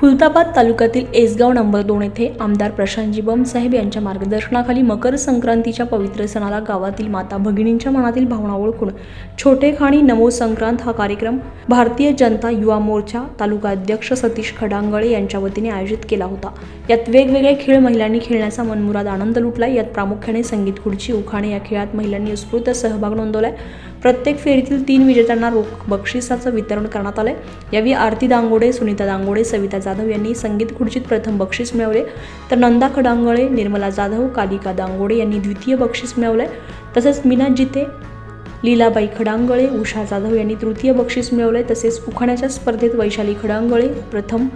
खुलताबाद तालुक्यातील एसगाव नंबर दोन येथे आमदार प्रशांतजी बमसाहेब यांच्या मार्गदर्शनाखाली मकर संक्रांतीच्या पवित्र सणाला गावातील माता भगिनींच्या मनातील भावना ओळखून छोटे खाणी नमो संक्रांत हा कार्यक्रम भारतीय जनता युवा मोर्चा तालुका अध्यक्ष सतीश खडांगळे यांच्या वतीने आयोजित केला होता. यात वेगवेगळे खेळ महिलांनी खेळण्याचा मनमुराद आनंद लुटला. यात प्रामुख्याने संगीत खुर्ची उखाणे या खेळात महिलांनी उत्स्फूर्त सहभाग नोंदवलाय. प्रत्येक फेरीतील तीन विजेत्यांना रोख बक्षिसाचं वितरण करण्यात आलंय. यावेळी आरती दांगोडे सुनीता दांगोडे सविता जाधव यांनी संगीत खुर्चीत प्रथम बक्षीस मिळवले. तर नंदा खडांगळे निर्मला जाधव कालिका दांगोडे यांनी द्वितीय बक्षीस मिळवलंय. तसेच मीना जिते लीलाबाई खडांगळे उषा जाधव यांनी तृतीय बक्षीस मिळवले तसेच उखाण्याच्या स्पर्धेत वैशाली खडांगळे प्रथम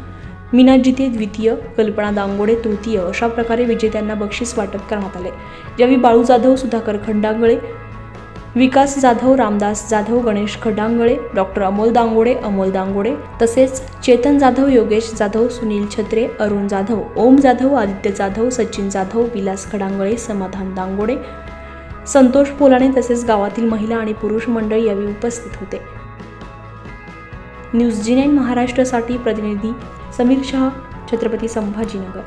मीना जिते द्वितीय कल्पना दांगोडे तृतीय अशा प्रकारे विजेत्यांना बक्षीस वाटप करण्यात आले यावेळी बाळू जाधव सुधाकर खंडांगळे विकास जाधव रामदास जाधव गणेश खडांगळे डॉक्टर अमोल दांगोडे अमोल दांगोडे तसेच चेतन जाधव योगेश जाधव सुनील छत्रे अरुण जाधव ओम जाधव आदित्य जाधव सचिन जाधव विलास खडांगळे समाधान दांगोडे संतोष पोलाणे तसेच गावातील महिला आणि पुरुष मंडळी यावेळी उपस्थित होते. न्यूज जी नाईन महाराष्ट्रासाठी प्रतिनिधी समीर शहा छत्रपती संभाजीनगर.